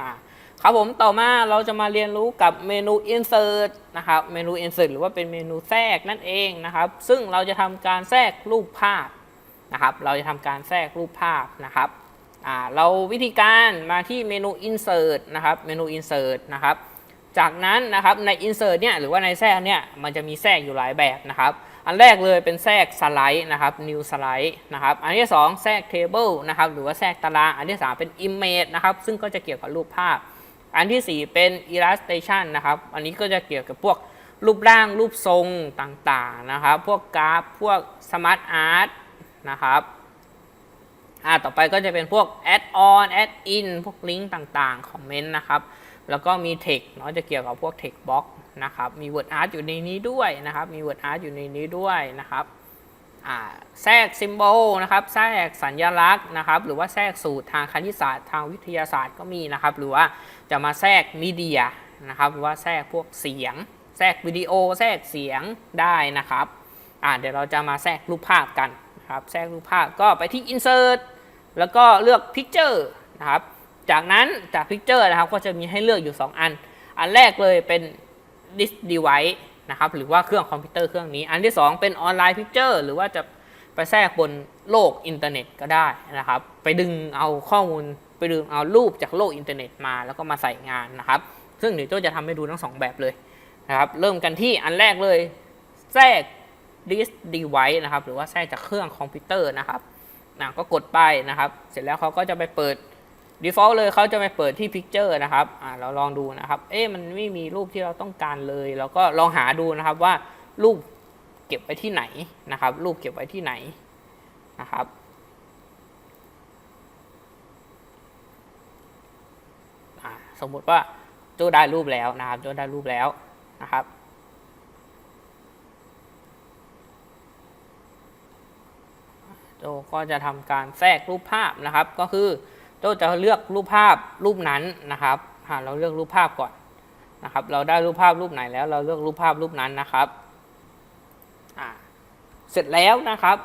นะครับผมต่อมาเราจะมาเรียนรู้กับเมนู insert นะครับเมนู insert หรือว่าเป็นเมนูแทรกนั่นเองนะครับ ซึ่งเราจะทำการแทรกรูปภาพนะครับ เราจะทำการแทรกรูปภาพนะครับเราวิธีการมาที่เมนู insert นะครับเมนู insert นะครับ จากนั้นนะครับใน insert เนี่ยหรือว่าในแทรกเนี่ยมันจะมีแทรกอยู่หลายแบบนะครับ อันแรกเลยเป็นแทรกสไลด์นะครับ new slide นะครับ อันที่ 2 แทรก table นะครับ หรือว่าแทรกตาราง อันที่ 3 เป็น image นะครับ ซึ่งก็จะเกี่ยวกับรูปภาพ อันทีสี่ 4 เป็น illustration นะครับ อันนี้ก็จะเกี่ยวกับพวกรูปร่างรูปทรงต่างๆนะครับ พวกกราฟ พวก smart art นะครับ อ่าต่อไปก็จะเป็นพวก add on add in พวกลิงก์ต่างๆคอมเมนต์นะครับ แล้วก็มี text เนาะจะเกี่ยวกับพวก text box นะครับมี word art อยู่ในนี้ด้วยนะครับ มี word art อยู่ในนี้ด้วยนะครับอ่าแทรก symbol นะครับแทรกสัญลักษณ์นะครับหรือว่าแทรกสูตรทางคณิตศาสตร์ทางวิทยาศาสตร์ก็มีนะครับ หรือว่าจะมาแทรกมีเดียนะครับหรือว่าแทรกพวกเสียง แทรกวิดีโอ แทรกเสียงได้นะครับอ่าเดี๋ยวเราจะมาแทรกรูปภาพกันนะครับแทรกรูปภาพก็ไปที่ insert แล้วก็เลือก picture นะครับ จากนั้นจาก picture นะครับก็จะมีให้เลือกอยู่ 2 อัน อันแรกเลยเป็น disk device นะครับหรือว่าเครื่องคอมพิวเตอร์เครื่องนี้ อันที่ 2 เป็น online picture หรือว่าจะไปแทรกบนโลกอินเทอร์เน็ตก็ได้นะครับ ไปดึงเอาข้อมูลไปดึงเอารูปจากโลกอินเทอร์เน็ตมาแล้วก็มาใส่งานนะครับ ซึ่งเดี๋ยวโจจะทำให้ดูทั้งสองแบบเลยนะครับเริ่มกันที่อันแรกเลยแทรก disk device นะครับหรือว่าแทรกจากเครื่องคอมพิวเตอร์นะครับ นะก็กดไปนะครับ เสร็จแล้วเขาก็จะไปเปิด default เลยเขาจะไปเปิดที่ picture นะครับอ่าเราลองดูนะครับ เอ๊ะมันไม่มีรูปที่เราต้องการเลยเราก็ลองหาดูนะครับว่ารูปเก็บไว้ที่ไหนนะครับ รูปเก็บไว้ที่ไหนนะครับสมมติว่าโจได้รูปแล้วนะครับโจได้รูปแล้วนะครับ จก็จะทำการแทรกรูปภาพนะครับ ก็คือโจจะเลือกรูปภาพรูปนั้นนะครับอ่าเราเลือกรูปภาพก่อนนะครับ เราได้รูปภาพรูปไหนแล้ว เราเลือกรูปภาพรูปนั้นนะครับอ่าเสร็จแล้วนะครับ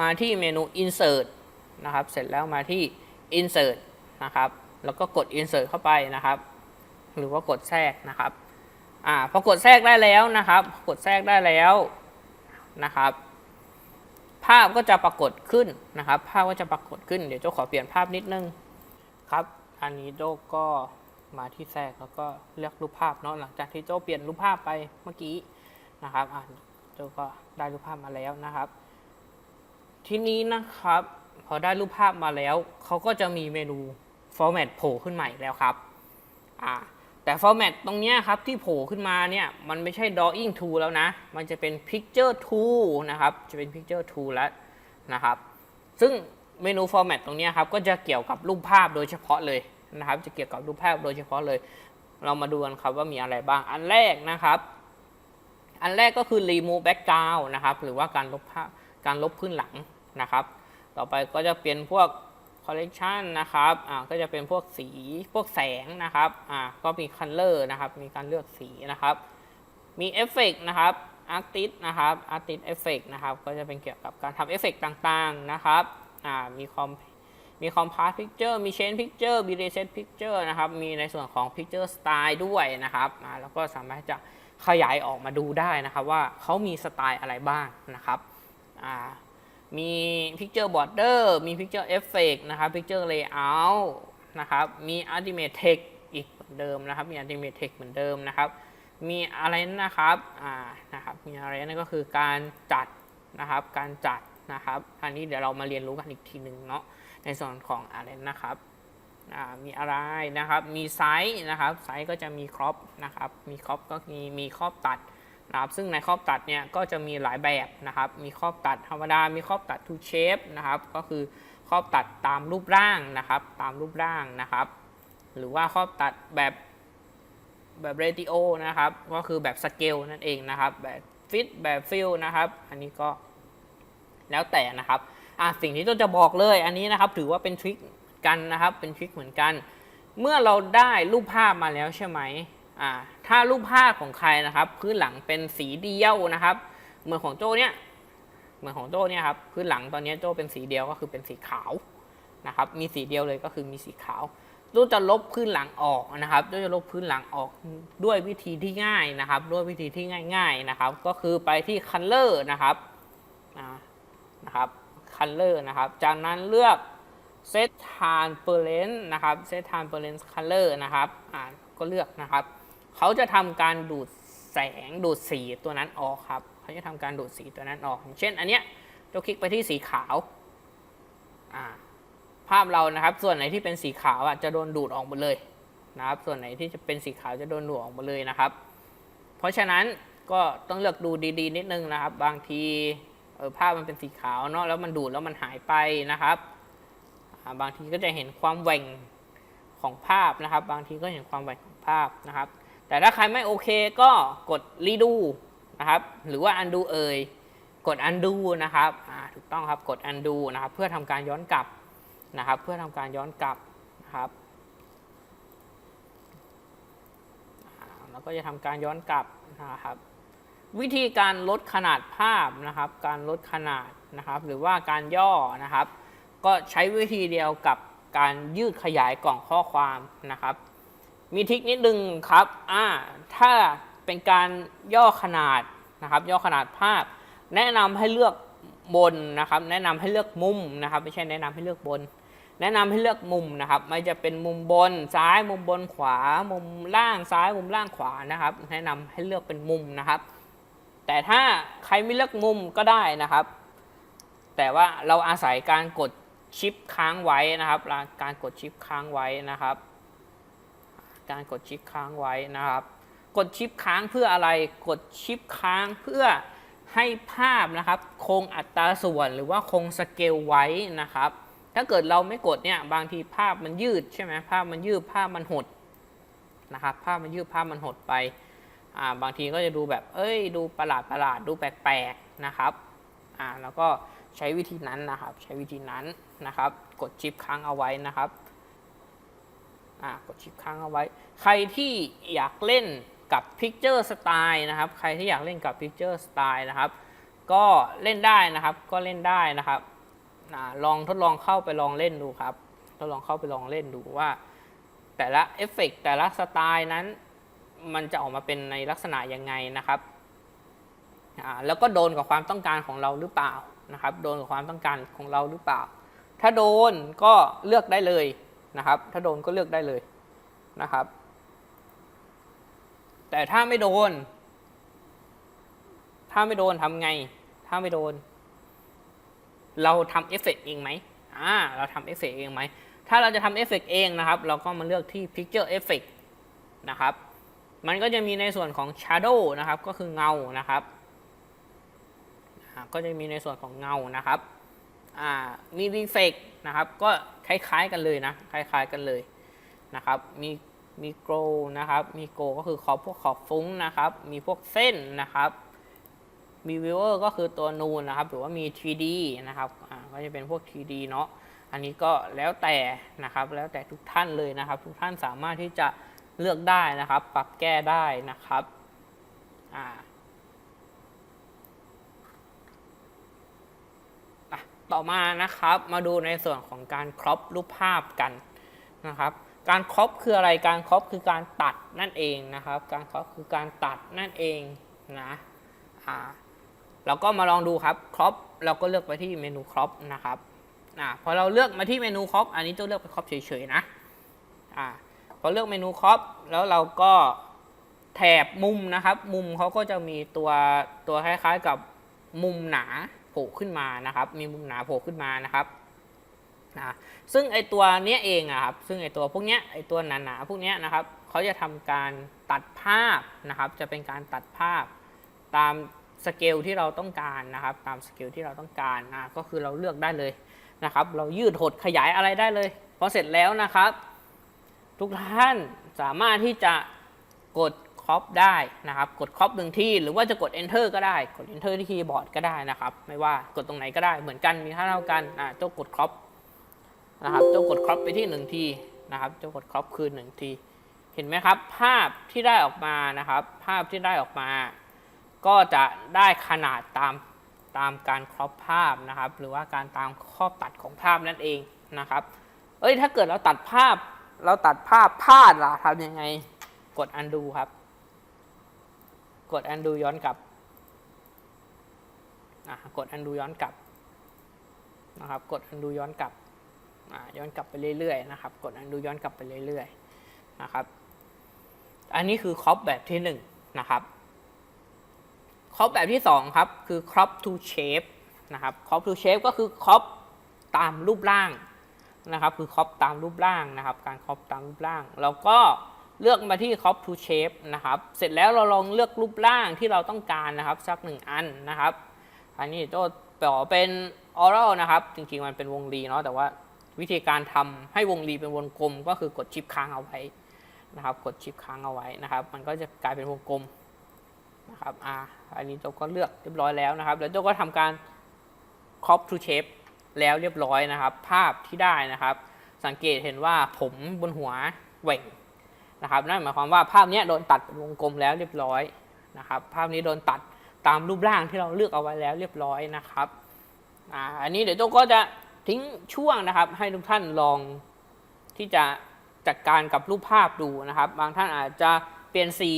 มาที่เมนู insert นะครับ เสร็จแล้วมาที่ insert นะครับ แล้วก็กด insert เข้าไปนะครับ หรือว่ากดแทรกนะครับ อ่า พอกดแทรกได้แล้วนะครับ กดแทรกได้แล้วนะครับ ภาพก็จะปรากฏขึ้นนะครับ ภาพก็จะปรากฏขึ้น เดี๋ยวโจ้ขอเปลี่ยนภาพนิดนึงครับ อันนี้โจก็มาที่แทรกแล้วก็เลือกรูปภาพเนาะหลังจากที่โจ้เปลี่ยนรูปภาพไปเมื่อกี้นะครับอะโจ้ก็ได้รูปภาพมาแล้วนะครับ ทีนี้นะครับ พอได้รูปภาพมาแล้วเขาก็จะมีเมนู format โผล่ขึ้นมาอีกแล้วครับอ่า แต่ format ตตรงนี้ครับที่โผล่ขึ้นมาเนี่ยมันไม่ใช่ drawing tool แล้วนะ มันจะเป็น picture tool นะครับ จะเป็น picture tool แล้วนะครับ ซึ่งเมนู format ตรงนี้ครับก็จะเกี่ยวกับรูปภาพโดยเฉพาะเลยนะครับ จะเกี่ยวกับรูปภาพโดยเฉพาะเลย เรามาดูกันครับว่ามีอะไรบ้าง อันแรกนะครับ อันแรกก็คือ remove background นะครับ หรือว่าการลบภาพ การลบพื้นหลังนะครับ ต่อไปก็จะเป็นพวก collection นะครับอ่าก็จะเป็นพวกสีพวกแสงนะครับอ่าก็มี color นะครับ มีการเลือกสีนะครับ มีเอฟเฟกนะครับ artist นะครับ artist effect นะครับ ก็จะเป็นเกี่ยวกับการทำเอฟเฟกต่างๆนะครับอ่ามีคอมมีคอมพาสพิกเจอร์มีเชนพิกเจอร์มีเรเซตพิกเจอร์นะครับ มีในส่วนของพิกเจอร์สไตล์ด้วยนะครับอ่าแล้วก็สามารถจะขยายออกมาดูได้นะครับว่าเขามีสไตล์อะไรบ้างนะครับอ่า มี Picture Border มี Picture Effect นะครับ Picture Layout นะครับ มี Ultimate Text อีกเหมือนเดิมนะครับ มี Ultimate Text เหมือนเดิมนะครับ มีอะไรนะครับ อ่า นะครับ มีอะไรนั่นก็คือการจัดนะครับ การจัดนะครับ อันนี้เดี๋ยวเรามาเรียนรู้กันอีกทีหนึ่งเนาะ ในส่วนของอะไรนะครับ อ่า มีอะไรนะครับ มีไซส์นะครับ ไซส์ก็จะมีครอปนะครับ มีครอปก็มี มีครอบตัด นะครับซึ่งในครอบตัดเนี่ยก็จะมีหลายแบบนะครับ มีครอบตัดธรรมดา มีครอบตัด to shape นะครับ ก็คือครอบตัดตามรูปร่างนะครับ ตามรูปร่างนะครับ หรือว่าครอบตัดแบบแบบเรติโอนะครับ ก็คือแบบสเกลนั่นเองนะครับ แบบฟิตแบบฟิลนะครับ อันนี้ก็แล้วแต่นะครับอะสิ่งที่เราจะบอกเลยอันนี้นะครับถือว่าเป็นทริคกันนะครับ เป็นทริคเหมือนกัน เมื่อเราได้รูปภาพมาแล้วใช่ไหม อ่าถ้ารูปภาพของใครนะครับพื้นหลังเป็นสีเดียวนะครับเหมือนของโจเนี่ยเหมือนของโจเนี่ยครับพื้นหลังตอนนี้โจเป็นสีเดียวก็คือเป็นสีขาวนะครับมีสีเดียวเลยก็คือมีสีขาวโจจะลบพื้นหลังออกนะครับโจจะลบพื้นหลังออกด้วยวิธีที่ง่ายนะครับ ด้วยวิธีที่ง่าย ๆนะครับ ก็คือไปที่ color นะครับนะครับ color นะครับ จากนั้นเลือก set transparent นะครับ set transparent color นะครับก็เลือกนะครับ เขาจะทำการดูดแสงดูดสีตัวนั้นออกครับ เขาจะทำการดูดสีตัวนั้นออกเช่น อันเนี้ยเราคลิกไปที่สีขาวภาพเรานะครับ ส่วนไหนที่เป็นสีขาวอะจะโดนดูดออกหมดเลยนะครับ ส่วนไหนที่จะเป็นสีขาวจะโดนดูดออกหมดเลยนะครับ เพราะฉะนั้นก็ต้องเลือกดูดี ๆ นิดนึงนะครับ บางทีเออภาพมันเป็นสีขาวเนาะแล้วมันดูดแล้วมันหายไปนะครับบางทีก็จะเห็นความแหว่งของภาพนะครับ บางทีก็เห็นความแหว่งของภาพนะครับ แต่ถ้าใครไม่โอเคก็กด redo นะครับ หรือว่า undo เอ่ยกด undo นะครับถูกต้องครับกด undo นะครับ เพื่อทำการย้อนกลับนะครับ เพื่อทำการย้อนกลับนะครับแล้วก็จะทำการย้อนกลับนะครับ วิธีการลดขนาดภาพนะครับ การลดขนาดนะครับ หรือว่าการย่อนะครับ ก็ใช้วิธีเดียวกับการยืดขยายกล่องข้อความนะครับ มีทิคนิดนึงครับอ่าถ้าเป็นการย่อขนาดนะครับ ย่อขนาดภาพ แนะนำให้เลือกบนนะครับ แนะนำให้เลือกมุมนะครับ ไม่ใช่แนะนำให้เลือกบน แนะนำให้เลือกมุมนะครับ ไม่จะเป็นมุมบนซ้ายมุมบนขวา มุมล่างซ้ายมุมล่างขวานะครับ แนะนำให้เลือกเป็นมุมนะครับ แต่ถ้าใครไม่เลือกมุมก็ได้นะครับ แต่ว่าเราอาศัยการกดชิปค้างไว้นะครับ การกดชิปค้างไว้นะครับ การกดชิปค้างไว้นะครับ กดชิปค้างเพื่ออะไร กดชิปค้างเพื่อให้ภาพนะครับ คงอัตราส่วนหรือว่าคงสเกลไว้นะครับ ถ้าเกิดเราไม่กดเนี่ยบางทีภาพมันยืดใช่ไหมภาพมันยืดภาพมันหดนะครับ ภาพมันยืดภาพมันหดไปอ่าบางทีก็จะดูแบบ เอ้ย ดูประหลาดประหลาดดูแปลกๆนะครับอ่าแล้วก็ใช้วิธีนั้นนะครับ ใช้วิธีนั้นนะครับ กดชิปค้างเอาไว้นะครับ อ่ากดชิปค้างเอาไว้ ใครที่อยากเล่นกับ Picture Style นะครับ ใครที่อยากเล่นกับ Picture Style นะครับ ก็เล่นได้นะครับ ก็เล่นได้นะครับอลองทดลองเข้าไปลองเล่นดูครับ ทดลองเข้าไปลองเล่นดูว่า แต่ละเอฟเฟกต์แต่ละสไตล์นั้น มันจะออกมาเป็นในลักษณะยังไงนะครับ แล้วก็โดนกับความต้องการของเราหรือเปล่านะครับ โดนกับความต้องการของเราหรือเปล่า ถ้าโดนก็เลือกได้เลย นะครับ ถ้าโดนก็เลือกได้เลยนะครับ แต่ถ้าไม่โดน ถ้าไม่โดนทำไง ถ้าไม่โดน เราทำเอฟเฟกต์เองไหมอ่าเราทำเอฟเฟกต์เองไหม ถ้าเราจะทำเอฟเฟกต์เองนะครับ เราก็มาเลือกที่ Picture Effect นะครับ มันก็จะมีในส่วนของ Shadow นะครับ ก็คือเงานะครับ ก็จะมีในส่วนของเงานะครับ มี Reflect นะครับก็คล้ายๆกันเลยนะคล้ายๆกันเลยนะครับมีมีโกลนะครับมีโกก็คือขอบพวกขอบฟุ้งนะครับมีพวกเส้นนะครับมีวิวเวอร์ก็คือตัวนูนนะครับหรือว่ามี 3D นะครับก็จะเป็นพวก 3D เนาะอันนี้ก็แล้วแต่นะครับแล้วแต่ทุกท่านเลยนะครับ ทุกท่านสามารถที่จะเลือกได้นะครับ ปรับแก้ได้นะครับอ่าอะ ต่อมานะครับมาดูในส่วนของการครอปรูปภาพกันนะครับ การครอปคืออะไรการครอปคือการตัดนั่นเองนะครับ การครอปคือการตัดนั่นเองนะอ่าเราก็มาลองดูครับครอปเราก็เลือกไปที่เมนูครอปนะครับอ่าพอเราเลือกมาที่เมนูครอปอันนี้ต้องเลือกไปครอปเฉยๆนะอ่าพอเลือกเมนูครอปแล้วเราก็แถบมุมนะครับ มุมเขาก็จะมีตัวตัวคล้ายๆกับมุมหนา ผล่ขึ้นมานะครับ มีมุมหนาโผล่ขึ้นมานะครับนะซึ่งไอตัวเนี้ยเองอะครับ ซึ่งไอตัวพวกเนี้ยไอตัวหนาๆพวกเนี้ยนะครับเขาจะทำการตัดภาพนะครับ จะเป็นการตัดภาพตามสเกลที่เราต้องการนะครับ ตามสเกลที่เราต้องการนะก็คือเราเลือกได้เลยนะครับ เรายืดหดขยายอะไรได้เลยพอเสร็จแล้วนะครับ ทุกท่านสามารถที่จะกด คอปได้นะครับ กดคอปหนึ่งที่ หรือว่าจะกด enter ก็ได้ กด enter ที่คีย์บอร์ดก็ได้นะครับ ไม่ว่ากดตรงไหนก็ได้ เหมือนกัน มีค่าเท่ากัน อ่าเจ้ากดคอปนะครับ เจ้ากดคอปไปที่หนึ่งทีนะครับ เจ้ากดคอปคืนหนึ่งที เห็นไหมครับ ภาพที่ได้ออกมานะครับ ภาพที่ได้ออกมา ก็จะได้ขนาดตามตามการครอปภาพนะครับ หรือว่าการตามข้อตัดของภาพนั่นเองนะครับ เอ้ย ถ้าเกิดเราตัดภาพ เราตัดภาพพลาดล่ะทำยังไง กด undo ครับ กด undo ย้อนกลับอะกด undo ย้อนกลับนะครับ กด undo ย้อนกลับอะย้อนกลับไปเรื่อยๆนะครับ กด undo ย้อนกลับไปเรื่อยๆนะครับ อันนี้คือ crop แบบที่หนึ่งนะครับ crop แบบที่สองครับคือ crop to shape นะครับ crop to shape ก็คือ crop ตามรูปร่างนะครับ คือ crop ตามรูปร่างนะครับ การ crop ตามรูปร่าง แล้วก็ เลือกมาที่ crop to shape นะครับ เสร็จแล้วเราลองเลือกรูปร่างที่เราต้องการนะครับสักหนึ่งอันนะครับ อันนี้โจต่อเป็น oral นะครับ จริงๆมันเป็นวงรีเนาะแต่ว่าวิธีการทำให้วงรีเป็นวงกลม ก็คือกดชิปค้างเอาไว้นะครับ กดชิปค้างเอาไว้นะครับ มันก็จะกลายเป็นวงกลมนะครับอ่าอันนี้โจก็เลือกเรียบร้อยแล้วนะครับ แล้วโจก็ทำการ crop to shape แล้วเรียบร้อยนะครับ ภาพที่ได้นะครับ สังเกตเห็นว่าผมบนหัวแหว่ง นะครับนั่นหมายความว่าภาพนี้โดนตัดเป็นวงกลมแล้วเรียบร้อยนะครับ ภาพนี้โดนตัดตามรูปร่างที่เราเลือกเอาไว้แล้วเรียบร้อยนะครับอ่าอันนี้เดี๋ยวโจก็จะทิ้งช่วงนะครับ ให้ทุกท่านลองที่จะจัดการกับรูปภาพดูนะครับ บางท่านอาจจะเปลี่ยนสี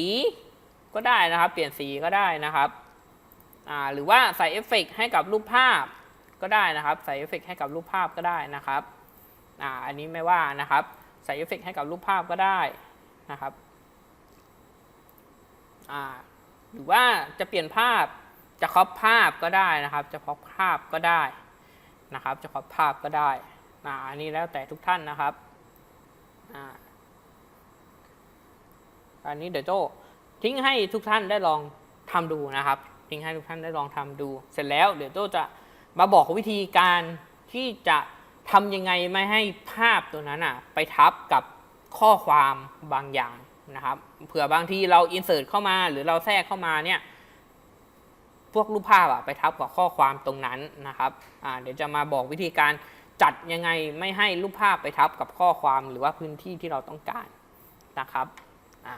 ก็ได้นะครับ เปลี่ยนสีก็ได้นะครับอ่าหรือว่าใส่เอฟเฟกต์ให้กับรูปภาพก็ได้นะครับ ใส่เอฟเฟกต์ให้กับรูปภาพก็ได้นะครับอ่าอันนี้ไม่ว่านะครับ ใส่เอฟเฟกต์ให้กับรูปภาพก็ได้ นะครับหรือว่าจะเปลี่ยนภาพจะครอปภาพก็ได้นะครับ จะครอปภาพก็ได้นะครับ จะครอปภาพก็ได้อ่าอันนี้แล้วแต่ทุกท่านนะครับอันนี้เดี๋ยวโจทิ้งให้ทุกท่านได้ลองทำดูนะครับ ทิ้งให้ทุกท่านได้ลองทำดู เสร็จแล้วเดี๋ยวโจจะมาบอกวิธีการที่จะทำยังไงไม่ให้ภาพตัวนั้นอะไปทับกับ ข้อความบางอย่างนะครับเผื่อบางทีเราอินเสิร์ตเข้ามาหรือเราแทรกเข้ามาเนี่ยพวกรูปภาพอะไปทับกับข้อความตรงนั้นนะครับเดี๋ยวจะมาบอกวิธีการจัดยังไงไม่ให้รูปภาพไปทับกับข้อความหรือว่าพื้นที่ที่เราต้องการนะครับอ่า